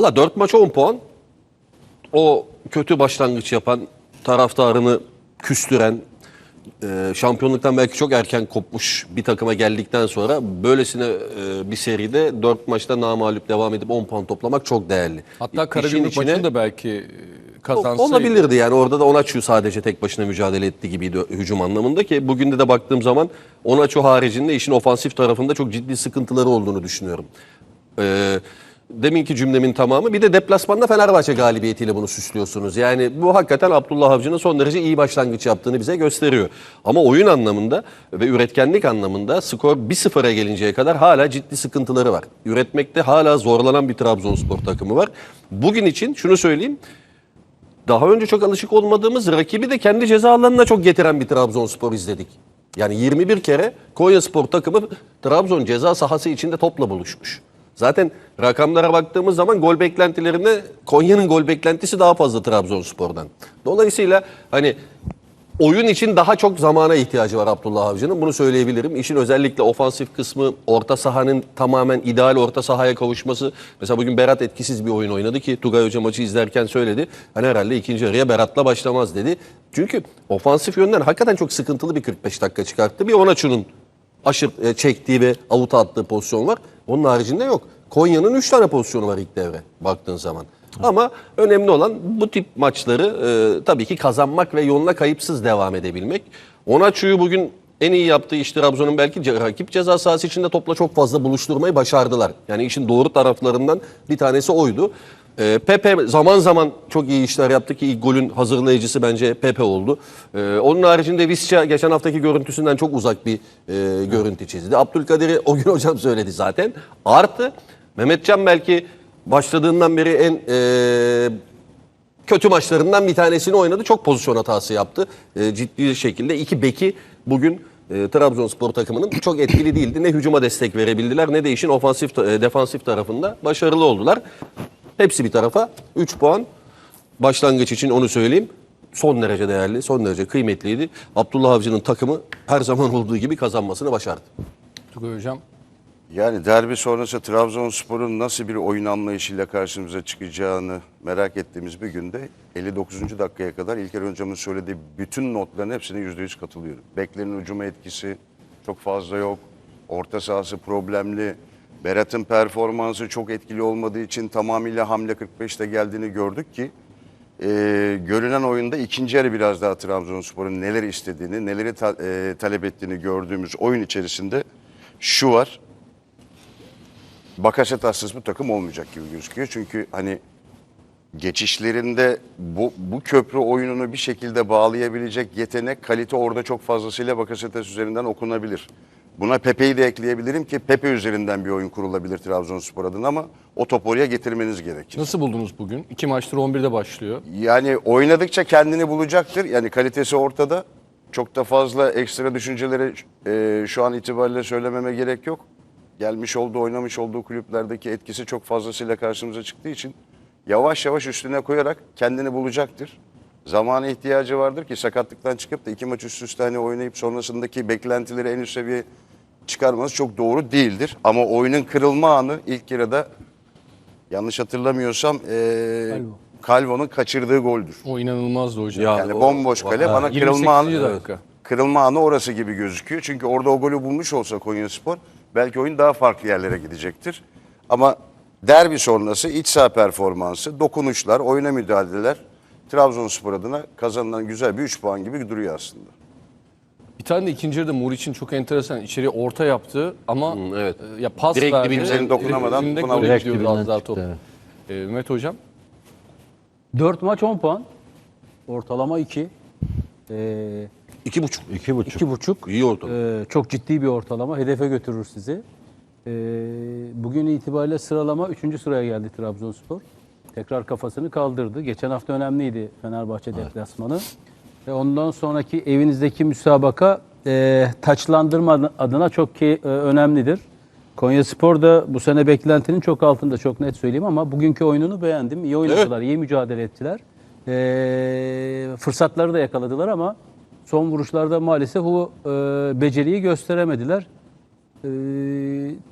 Valla 4 maç 10 puan. O kötü başlangıç yapan, taraftarını küstüren, e, şampiyonluktan belki çok erken kopmuş bir takıma geldikten sonra böylesine e, bir seride 4 maçta namağlup devam edip 10 puan toplamak çok değerli. Hatta Karagümrük içine- maçını da belki kazansaydı. Olabilirdi yani orada da Onaçu sadece tek başına mücadele etti gibiydi hücum anlamında ki bugün de de baktığım zaman Onaçu haricinde işin ofansif tarafında çok ciddi sıkıntıları olduğunu düşünüyorum. Ee, deminki cümlemin tamamı bir de deplasmanda Fenerbahçe galibiyetiyle bunu süslüyorsunuz. Yani bu hakikaten Abdullah Avcı'nın son derece iyi başlangıç yaptığını bize gösteriyor. Ama oyun anlamında ve üretkenlik anlamında skor 1-0'a gelinceye kadar hala ciddi sıkıntıları var. Üretmekte hala zorlanan bir Trabzonspor takımı var. Bugün için şunu söyleyeyim daha önce çok alışık olmadığımız rakibi de kendi ceza alanına çok getiren bir Trabzonspor izledik. Yani 21 kere Konyaspor takımı Trabzon ceza sahası içinde topla buluşmuş. Zaten rakamlara baktığımız zaman gol beklentilerinde Konya'nın gol beklentisi daha fazla Trabzonspor'dan. Dolayısıyla hani oyun için daha çok zamana ihtiyacı var Abdullah Avcı'nın. Bunu söyleyebilirim. İşin özellikle ofansif kısmı, orta sahanın tamamen ideal orta sahaya kavuşması. Mesela bugün Berat etkisiz bir oyun oynadı ki Tugay Hoca maçı izlerken söyledi. Hani herhalde ikinci yarıya Berat'la başlamaz dedi. Çünkü ofansif yönden hakikaten çok sıkıntılı bir 45 dakika çıkarttı. Bir Onaçu'nun aşır e, çektiği ve avuta attığı pozisyon var. Onun haricinde yok. Konya'nın 3 tane pozisyonu var ilk devre baktığın zaman. Ama önemli olan bu tip maçları e, tabii ki kazanmak ve yoluna kayıpsız devam edebilmek. Onaçu'yu bugün en iyi yaptığı iş Trabzon'un belki rakip ceza sahası içinde topla çok fazla buluşturmayı başardılar. Yani işin doğru taraflarından bir tanesi oydu. E, Pepe zaman zaman çok iyi işler yaptı ki ilk golün hazırlayıcısı bence Pepe oldu. E, onun haricinde Visca geçen haftaki görüntüsünden çok uzak bir e, görüntü çizdi. Abdülkadir'i o gün hocam söyledi zaten. Artı Mehmetcan belki başladığından beri en e, kötü maçlarından bir tanesini oynadı. Çok pozisyon hatası yaptı. E, ciddi şekilde iki beki bugün e, Trabzonspor takımının çok etkili değildi. Ne hücuma destek verebildiler ne de işin ofansif e, defansif tarafında başarılı oldular. Hepsi bir tarafa 3 puan başlangıç için onu söyleyeyim. Son derece değerli, son derece kıymetliydi. Abdullah Avcı'nın takımı her zaman olduğu gibi kazanmasını başardı. Tugay Hocam. Yani derbi sonrası Trabzonspor'un nasıl bir oyun anlayışıyla karşımıza çıkacağını merak ettiğimiz bir günde 59. dakikaya kadar İlker Hocam'ın söylediği bütün notların hepsine %100 katılıyorum. Beklerin hücuma etkisi çok fazla yok. Orta sahası problemli. Berat'ın performansı çok etkili olmadığı için tamamıyla hamle 45'te geldiğini gördük ki e, görünen oyunda ikinci yarı biraz daha Trabzonspor'un neler istediğini, neleri ta- e, talep ettiğini gördüğümüz oyun içerisinde şu var. Bakasetas'sız bu takım olmayacak gibi gözüküyor. Çünkü hani geçişlerinde bu, bu köprü oyununu bir şekilde bağlayabilecek yetenek, kalite orada çok fazlasıyla Bakasetas üzerinden okunabilir. Buna Pepe'yi de ekleyebilirim ki Pepe üzerinden bir oyun kurulabilir Trabzonspor adına ama o topu oraya getirmeniz gerekir. Nasıl buldunuz bugün? İki maçtır 11'de başlıyor. Yani oynadıkça kendini bulacaktır. Yani kalitesi ortada. Çok da fazla ekstra düşünceleri e, şu an itibariyle söylememe gerek yok. Gelmiş olduğu, oynamış olduğu kulüplerdeki etkisi çok fazlasıyla karşımıza çıktığı için yavaş yavaş üstüne koyarak kendini bulacaktır. Zamana ihtiyacı vardır ki sakatlıktan çıkıp da iki maç üst üste hani oynayıp sonrasındaki beklentileri en üst seviye çıkarması çok doğru değildir. Ama oyunun kırılma anı ilk yarıda yanlış hatırlamıyorsam e, Calvo'nun kaçırdığı goldür. O inanılmazdı hocam. Ya, Yani o- bomboş kale Ha, bana 28. kırılma anı, dakika. kırılma anı orası gibi gözüküyor. Çünkü orada o golü bulmuş olsa Konyaspor belki oyun daha farklı yerlere gidecektir. Ama derbi sonrası iç saha performansı, dokunuşlar, oyuna müdahaleler Trabzonspor adına kazanılan güzel bir 3 puan gibi duruyor aslında. Bir tane de ikinci yarıda Muriç'in çok enteresan içeriye orta yaptı ama evet. e, ya pas Direkt verdi. senin dokunamadan Direkt Direkt gidiyordu dibinden az daha çıktı, top. E, Mehmet Hocam. 4 maç 10 puan. Ortalama 2. Ee, İki buçuk. iki buçuk. İki buçuk. İyi ortalama. Ee, çok ciddi bir ortalama. Hedefe götürür sizi. Ee, bugün itibariyle sıralama 3. sıraya geldi Trabzonspor. Tekrar kafasını kaldırdı. Geçen hafta önemliydi Fenerbahçe deplasmanı. Ve ondan sonraki evinizdeki müsabaka e, taçlandırma adına çok ki, e, önemlidir. Konya Spor da bu sene beklentinin çok altında çok net söyleyeyim ama bugünkü oyununu beğendim. İyi oynadılar, iyi mücadele ettiler. E, fırsatları da yakaladılar ama son vuruşlarda maalesef o e, beceriyi gösteremediler. E,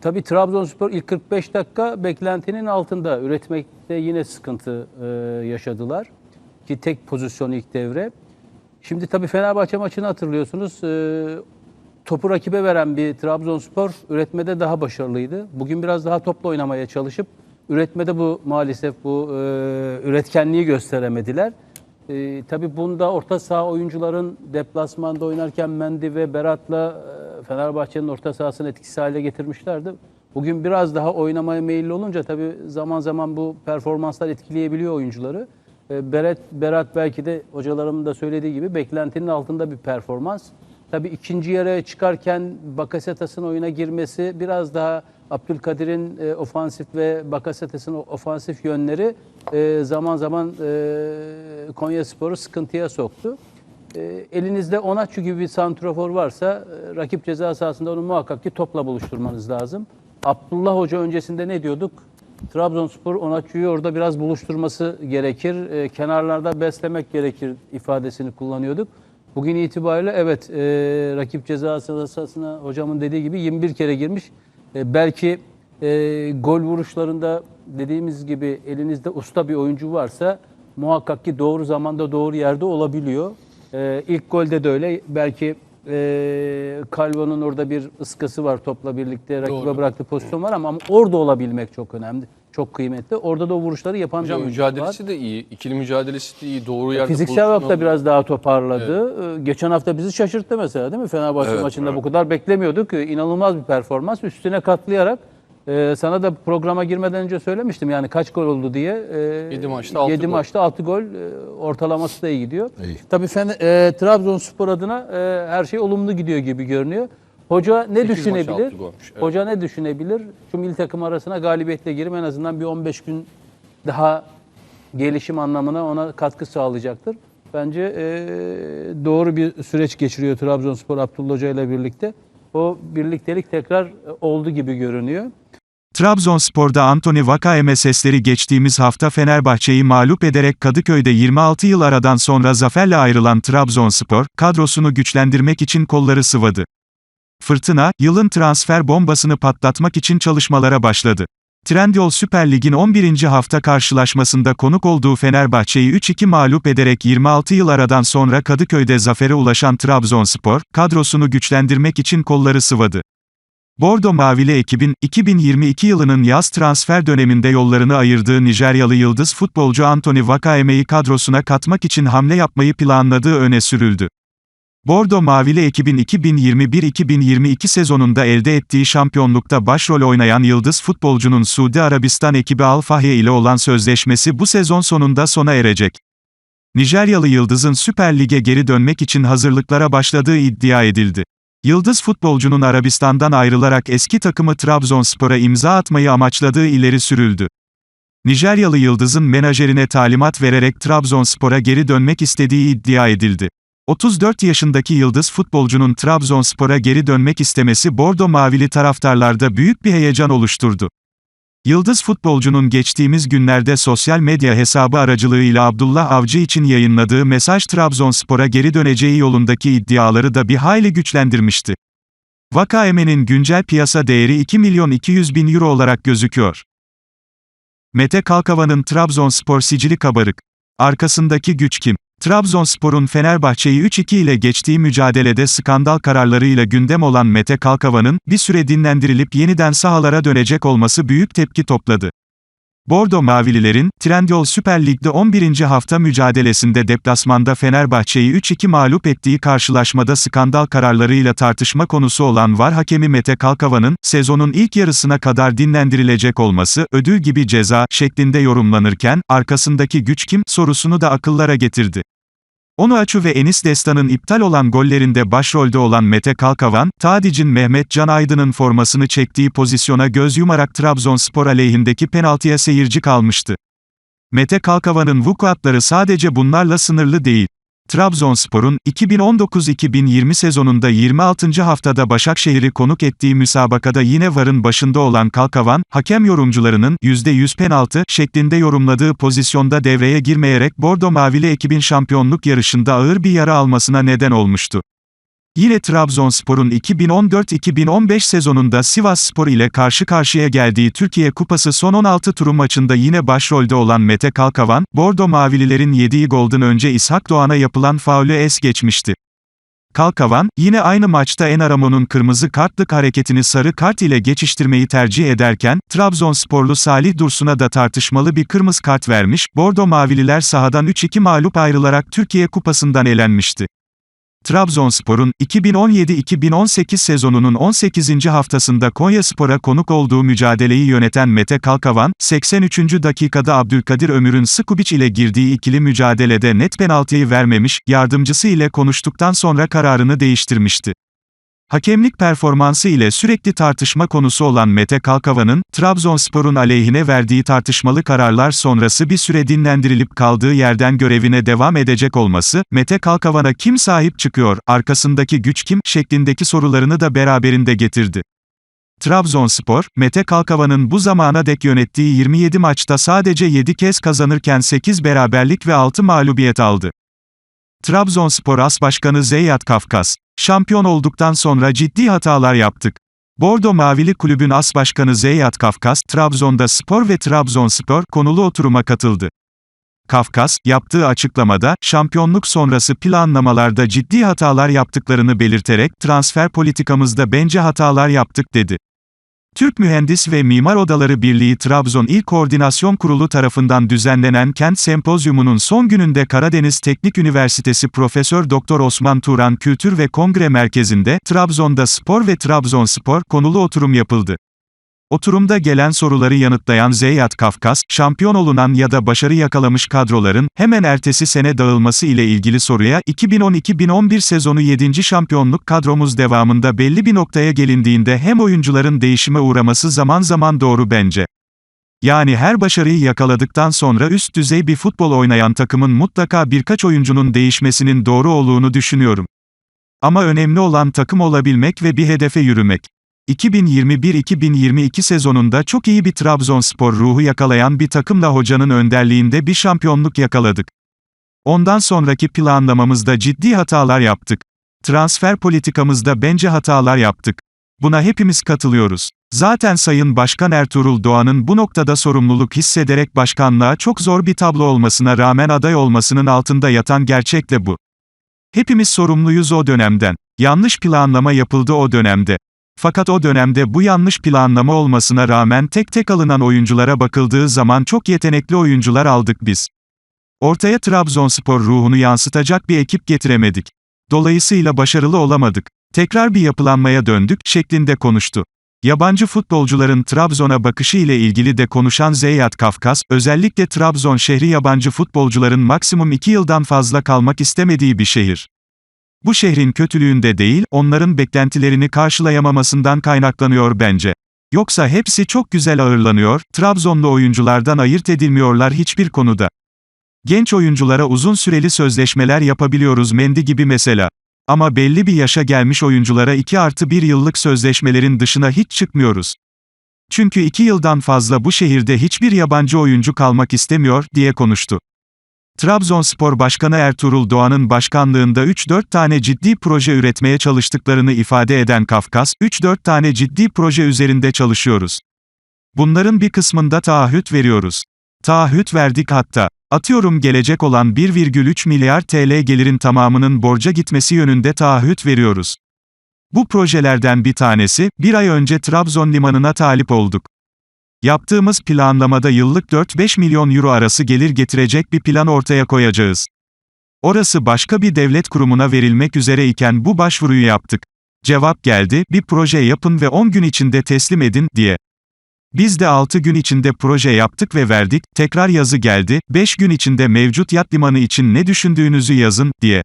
tabii Trabzonspor ilk 45 dakika beklentinin altında. Üretmekte yine sıkıntı e, yaşadılar. Ki tek pozisyon ilk devre. Şimdi tabii Fenerbahçe maçını hatırlıyorsunuz. E, topu rakibe veren bir Trabzonspor üretmede daha başarılıydı. Bugün biraz daha topla oynamaya çalışıp üretmede bu maalesef bu e, üretkenliği gösteremediler. E, tabii bunda orta saha oyuncuların deplasmanda oynarken Mendy ve Berat'la e, Fenerbahçe'nin orta sahasını etkisiz hale getirmişlerdi. Bugün biraz daha oynamaya meyilli olunca tabii zaman zaman bu performanslar etkileyebiliyor oyuncuları. E, Berat, Berat belki de hocalarımın da söylediği gibi beklentinin altında bir performans. Tabii ikinci yere çıkarken Bakasetas'ın oyuna girmesi biraz daha Abdülkadir'in e, ofansif ve Bakasetas'ın ofansif yönleri e, zaman zaman e, Konyaspor'u sıkıntıya soktu. E, elinizde Onaçu gibi bir santrofor varsa e, rakip ceza sahasında onu muhakkak ki topla buluşturmanız lazım. Abdullah Hoca öncesinde ne diyorduk? Trabzonspor Onaçu'yu orada biraz buluşturması gerekir. e, kenarlarda beslemek gerekir ifadesini kullanıyorduk. Bugün itibariyle evet e, rakip ceza sahasına hocamın dediği gibi 21 kere girmiş. E, belki e, gol vuruşlarında dediğimiz gibi elinizde usta bir oyuncu varsa muhakkak ki doğru zamanda doğru yerde olabiliyor. E, ilk golde de öyle. Belki e, Calvo'nun orada bir ıskası var topla birlikte rakibe Doğru. bıraktığı pozisyon var ama, ama orada olabilmek çok önemli. Çok kıymetli. Orada da o vuruşları yapan bir Hocam var. mücadelesi de iyi. İkili mücadelesi de iyi. Doğru yerde Fiziksel olarak da biraz daha toparladı. Ee, Geçen hafta bizi şaşırttı mesela değil mi? Fenerbahçe maçında bu kadar beklemiyorduk. Ee, İnanılmaz bir performans. Üstüne katlayarak e, sana da programa girmeden önce söylemiştim yani kaç gol oldu diye. E, Yedi maçta altı 7 gol. maçta 6 gol. E, ortalaması da iyi gidiyor. Tabii Fener, e, Trabzonspor adına e, her şey olumlu gidiyor gibi görünüyor. Hoca ne Sekiz düşünebilir? altı golmüş, evet. Hoca ne düşünebilir? Şu milli takım arasına galibiyetle girip en azından bir 15 gün daha gelişim anlamına ona katkı sağlayacaktır. Bence eee, doğru bir süreç geçiriyor Trabzonspor Abdullah Hoca ile birlikte. O birliktelik tekrar e, oldu gibi görünüyor. Trabzonspor'da Anthony Vakayeme sesleri geçtiğimiz hafta Fenerbahçe'yi mağlup ederek Kadıköy'de 26 yıl aradan sonra zaferle ayrılan Trabzonspor, kadrosunu güçlendirmek için kolları sıvadı. Fırtına, yılın transfer bombasını patlatmak için çalışmalara başladı. Trendyol Süper Lig'in 11. hafta karşılaşmasında konuk olduğu Fenerbahçe'yi 3-2 mağlup ederek 26 yıl aradan sonra Kadıköy'de zafere ulaşan Trabzonspor, kadrosunu güçlendirmek için kolları sıvadı. Bordo Mavili ekibin, 2022 yılının yaz transfer döneminde yollarını ayırdığı Nijeryalı yıldız futbolcu Anthony Vakaeme'yi kadrosuna katmak için hamle yapmayı planladığı öne sürüldü. Bordo Mavili ekibin 2021-2022 sezonunda elde ettiği şampiyonlukta başrol oynayan yıldız futbolcunun Suudi Arabistan ekibi Al Fahye ile olan sözleşmesi bu sezon sonunda sona erecek. Nijeryalı Yıldız'ın Süper Lig'e geri dönmek için hazırlıklara başladığı iddia edildi. Yıldız futbolcunun Arabistan'dan ayrılarak eski takımı Trabzonspor'a imza atmayı amaçladığı ileri sürüldü. Nijeryalı Yıldız'ın menajerine talimat vererek Trabzonspor'a geri dönmek istediği iddia edildi. 34 yaşındaki yıldız futbolcunun Trabzonspor'a geri dönmek istemesi Bordo Mavili taraftarlarda büyük bir heyecan oluşturdu. Yıldız futbolcunun geçtiğimiz günlerde sosyal medya hesabı aracılığıyla Abdullah Avcı için yayınladığı mesaj Trabzonspor'a geri döneceği yolundaki iddiaları da bir hayli güçlendirmişti. Vakaeme'nin güncel piyasa değeri 2 milyon 200 bin euro olarak gözüküyor. Mete Kalkavan'ın Trabzonspor sicili kabarık. Arkasındaki güç kim? Trabzonspor'un Fenerbahçe'yi 3-2 ile geçtiği mücadelede skandal kararlarıyla gündem olan Mete Kalkavan'ın, bir süre dinlendirilip yeniden sahalara dönecek olması büyük tepki topladı. Bordo Mavililerin, Trendyol Süper Lig'de 11. hafta mücadelesinde deplasmanda Fenerbahçe'yi 3-2 mağlup ettiği karşılaşmada skandal kararlarıyla tartışma konusu olan VAR hakemi Mete Kalkavan'ın, sezonun ilk yarısına kadar dinlendirilecek olması, ödül gibi ceza, şeklinde yorumlanırken, arkasındaki güç kim, sorusunu da akıllara getirdi. Onuachu ve Enis Destan'ın iptal olan gollerinde başrolde olan Mete Kalkavan, Tadic'in Mehmet Can Aydın'ın formasını çektiği pozisyona göz yumarak Trabzonspor aleyhindeki penaltıya seyirci kalmıştı. Mete Kalkavan'ın vukuatları sadece bunlarla sınırlı değil. Trabzonspor'un 2019-2020 sezonunda 26. haftada Başakşehir'i konuk ettiği müsabakada yine varın başında olan Kalkavan, hakem yorumcularının %100 penaltı şeklinde yorumladığı pozisyonda devreye girmeyerek Bordo Mavili ekibin şampiyonluk yarışında ağır bir yara almasına neden olmuştu. Yine Trabzonspor'un 2014-2015 sezonunda Sivasspor ile karşı karşıya geldiği Türkiye Kupası son 16 turu maçında yine başrolde olan Mete Kalkavan, Bordo Mavililerin yediği golden önce İshak Doğan'a yapılan faulü es geçmişti. Kalkavan, yine aynı maçta Enaramo'nun kırmızı kartlık hareketini sarı kart ile geçiştirmeyi tercih ederken, Trabzonsporlu Salih Dursun'a da tartışmalı bir kırmızı kart vermiş, Bordo Mavililer sahadan 3-2 mağlup ayrılarak Türkiye Kupası'ndan elenmişti. Trabzonspor'un 2017-2018 sezonunun 18. haftasında Konyaspor'a konuk olduğu mücadeleyi yöneten Mete Kalkavan, 83. dakikada Abdülkadir Ömür'ün Skubic ile girdiği ikili mücadelede net penaltıyı vermemiş, yardımcısı ile konuştuktan sonra kararını değiştirmişti. Hakemlik performansı ile sürekli tartışma konusu olan Mete Kalkavan'ın, Trabzonspor'un aleyhine verdiği tartışmalı kararlar sonrası bir süre dinlendirilip kaldığı yerden görevine devam edecek olması, Mete Kalkavan'a kim sahip çıkıyor, arkasındaki güç kim, şeklindeki sorularını da beraberinde getirdi. Trabzonspor, Mete Kalkavan'ın bu zamana dek yönettiği 27 maçta sadece 7 kez kazanırken 8 beraberlik ve 6 mağlubiyet aldı. Trabzonspor As Başkanı Zeyyat Kafkas, şampiyon olduktan sonra ciddi hatalar yaptık. Bordo Mavili Kulübün As Başkanı Zeyyat Kafkas, Trabzon'da Spor ve Trabzonspor konulu oturuma katıldı. Kafkas, yaptığı açıklamada, şampiyonluk sonrası planlamalarda ciddi hatalar yaptıklarını belirterek, transfer politikamızda bence hatalar yaptık dedi. Türk Mühendis ve Mimar Odaları Birliği Trabzon İl Koordinasyon Kurulu tarafından düzenlenen Kent Sempozyumu'nun son gününde Karadeniz Teknik Üniversitesi Profesör Doktor Osman Turan Kültür ve Kongre Merkezi'nde Trabzon'da Spor ve Trabzonspor konulu oturum yapıldı. Oturumda gelen soruları yanıtlayan Zeyyat Kafkas, şampiyon olunan ya da başarı yakalamış kadroların, hemen ertesi sene dağılması ile ilgili soruya, 2010-2011 sezonu 7. şampiyonluk kadromuz devamında belli bir noktaya gelindiğinde hem oyuncuların değişime uğraması zaman zaman doğru bence. Yani her başarıyı yakaladıktan sonra üst düzey bir futbol oynayan takımın mutlaka birkaç oyuncunun değişmesinin doğru olduğunu düşünüyorum. Ama önemli olan takım olabilmek ve bir hedefe yürümek. 2021-2022 sezonunda çok iyi bir Trabzonspor ruhu yakalayan bir takımla hocanın önderliğinde bir şampiyonluk yakaladık. Ondan sonraki planlamamızda ciddi hatalar yaptık. Transfer politikamızda bence hatalar yaptık. Buna hepimiz katılıyoruz. Zaten Sayın Başkan Ertuğrul Doğan'ın bu noktada sorumluluk hissederek başkanlığa çok zor bir tablo olmasına rağmen aday olmasının altında yatan gerçek de bu. Hepimiz sorumluyuz o dönemden. Yanlış planlama yapıldı o dönemde. Fakat o dönemde bu yanlış planlama olmasına rağmen tek tek alınan oyunculara bakıldığı zaman çok yetenekli oyuncular aldık biz. Ortaya Trabzonspor ruhunu yansıtacak bir ekip getiremedik. Dolayısıyla başarılı olamadık. Tekrar bir yapılanmaya döndük şeklinde konuştu. Yabancı futbolcuların Trabzon'a bakışı ile ilgili de konuşan Zeyyat Kafkas, özellikle Trabzon şehri yabancı futbolcuların maksimum 2 yıldan fazla kalmak istemediği bir şehir. Bu şehrin kötülüğünde değil, onların beklentilerini karşılayamamasından kaynaklanıyor bence. Yoksa hepsi çok güzel ağırlanıyor, Trabzonlu oyunculardan ayırt edilmiyorlar hiçbir konuda. Genç oyunculara uzun süreli sözleşmeler yapabiliyoruz Mendy gibi mesela. Ama belli bir yaşa gelmiş oyunculara 2 artı 1 yıllık sözleşmelerin dışına hiç çıkmıyoruz. Çünkü 2 yıldan fazla bu şehirde hiçbir yabancı oyuncu kalmak istemiyor, diye konuştu. Trabzonspor Başkanı Ertuğrul Doğan'ın başkanlığında 3-4 tane ciddi proje üretmeye çalıştıklarını ifade eden Kafkas, 3-4 tane ciddi proje üzerinde çalışıyoruz. Bunların bir kısmında taahhüt veriyoruz. Taahhüt verdik hatta. Atıyorum gelecek olan 1,3 milyar TL gelirin tamamının borca gitmesi yönünde taahhüt veriyoruz. Bu projelerden bir tanesi, bir ay önce Trabzon limanına talip olduk. Yaptığımız planlamada yıllık 4-5 milyon euro arası gelir getirecek bir plan ortaya koyacağız. Orası başka bir devlet kurumuna verilmek üzere iken bu başvuruyu yaptık. Cevap geldi, bir proje yapın ve 10 gün içinde teslim edin, diye. Biz de 6 gün içinde proje yaptık ve verdik, tekrar yazı geldi, 5 gün içinde mevcut yat limanı için ne düşündüğünüzü yazın, diye.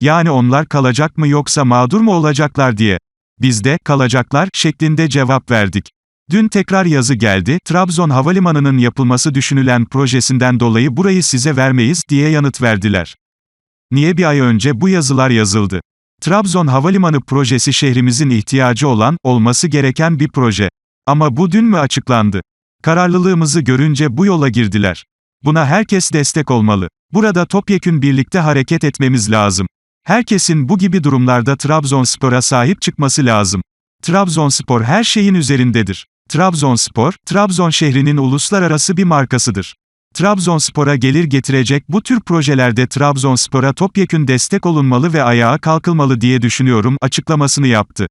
Yani onlar kalacak mı yoksa mağdur mu olacaklar diye. Biz de, kalacaklar, şeklinde cevap verdik. Dün tekrar yazı geldi, Trabzon Havalimanı'nın yapılması düşünülen projesinden dolayı burayı size vermeyiz, diye yanıt verdiler. Niye bir ay önce bu yazılar yazıldı? Trabzon Havalimanı projesi şehrimizin ihtiyacı olan, olması gereken bir proje. Ama bu dün mü açıklandı? Kararlılığımızı görünce bu yola girdiler. Buna herkes destek olmalı. Burada topyekün birlikte hareket etmemiz lazım. Herkesin bu gibi durumlarda Trabzonspor'a sahip çıkması lazım. Trabzonspor her şeyin üzerindedir. Trabzonspor, Trabzon şehrinin uluslararası bir markasıdır. Trabzonspor'a gelir getirecek bu tür projelerde Trabzonspor'a topyekün destek olunmalı ve ayağa kalkılmalı diye düşünüyorum açıklamasını yaptı.